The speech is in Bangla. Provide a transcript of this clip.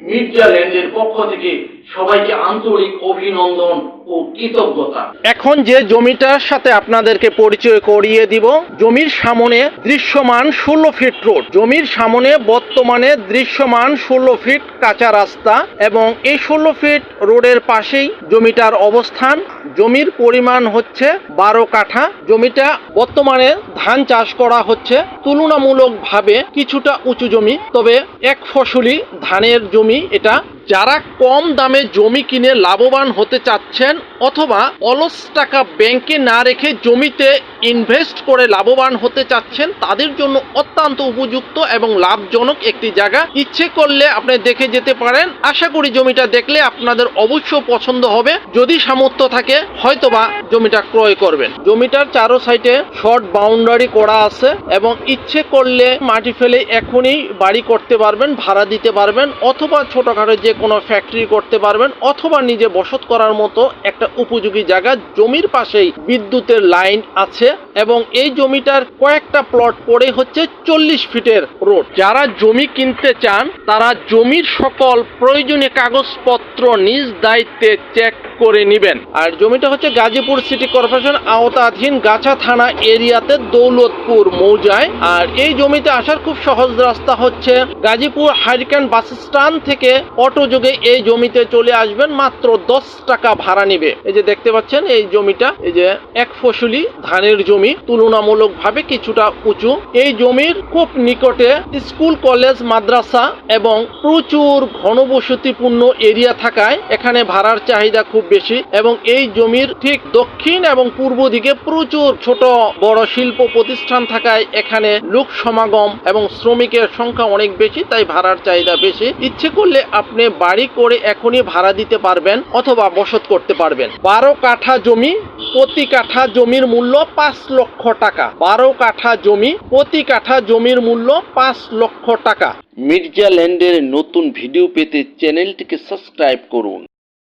মির্জা ল্যান্ডের পক্ষ থেকে সবাইকে আন্তরিক অভিনন্দন ও কৃতজ্ঞতা। এখন যে জমিটার সাথে আপনাদেরকে পরিচয় করিয়ে দিব, জমির সামনে দৃশ্যমান ষোলো ফিট রোড জমির সামনে বর্তমানে দৃশ্যমান ষোলো ফিট কাঁচা রাস্তা এবং এই ষোলো ফিট রোডের পাশেই জমিটার অবস্থান। জমির পরিমাণ হচ্ছে বারো কাঠা। জমিটা বর্তমানে ধান চাষ করা হচ্ছে। তুলনামূলকভাবে কিছুটা উঁচু জমি, তবে এক ফসলি ধানের জমি এটা যারা কম দামে জমি কিনে লাভবান হতে চাচ্ছেন অথবা অলস টাকা ব্যাংকে না রেখে জমিতে ইনভেস্ট করে লাভবান হতে চাচ্ছেন, তাদের জন্য অত্যন্ত উপযুক্ত এবং লাভজনক একটি জায়গা। ইচ্ছে করলে আপনি দেখে যেতে পারেন। আশা করি জমিটা দেখলে আপনাদের অবশ্য পছন্দ হবে। যদি সামর্থ্য থাকে, হয়তোবা জমিটা ক্রয় করবেন। জমিটার চারো সাইডে শর্ট বাউন্ডারি করা আছে এবং ইচ্ছে করলে মাটি ফেলে এখনই বাড়ি করতে পারবেন, ভাড়া দিতে পারবেন, অথবা ছোটখাটো যে কোনো ফ্যাক্টরি করতে পারবেন, অথবা নিজে বসত করার মতো একটা উপযোগী জায়গা। জমির পাশেই বিদ্যুতের লাইন আছে fait এবং এই জমিটার কয়েকটা প্লট পড়ে হচ্ছে চল্লিশ ফিটের রোড যারা জমি কিনতে চান, তারা জমির সকল প্রয়োজনীয় কাগজপত্র নিজ দায়িত্বে চেক করে নিবেন। আর জমিটা হচ্ছে গাজীপুর সিটি কর্পোরেশন আওতাধীন গাছা থানা এরিয়াতে দৌলতপুর মৌজায়। আর এই জমিতে আসার খুব সহজ রাস্তা হচ্ছে গাজীপুর হারিকেন বাস স্ট্যান্ড থেকে অটো যোগে এই জমিতে চলে আসবেন, মাত্র দশ টাকা ভাড়া নিবে। এই যে দেখতে পাচ্ছেন, এই জমিটা, এই যে এক ফসলি ধানের জমি তুলনামূলকভাবে কিছুটা উঁচু। এই জমির খুব নিকটে স্কুল, কলেজ, মাদ্রাসা এবং প্রচুর ঘনবসতিপূর্ণ এরিয়া থাকায় এখানে ভাড়ার চাহিদা খুব বেশি এবং এই জমির ঠিক দক্ষিণ এবং পূর্ব দিকে প্রচুর ছোট বড় শিল্প প্রতিষ্ঠান থাকায় এখানে লোক সমাগম এবং শ্রমিকের সংখ্যা অনেক বেশি, তাই ভাড়ার চাহিদা বেশি। ইচ্ছে করলে আপনি বাড়ি করে এখনই ভাড়া দিতে পারবেন অথবা বসত করতে পারবেন। বারো কাঠা জমি প্রতি কাঠা জমির মূল্য পাঁচ লক্ষ টাকা। বারো কাঠা জমি প্রতি কাঠা জমির মূল্য পাঁচ লক্ষ টাকা। মির্জা ল্যান্ডের নতুন ভিডিও পেতে চ্যানেলটিকে সাবস্ক্রাইব করুন।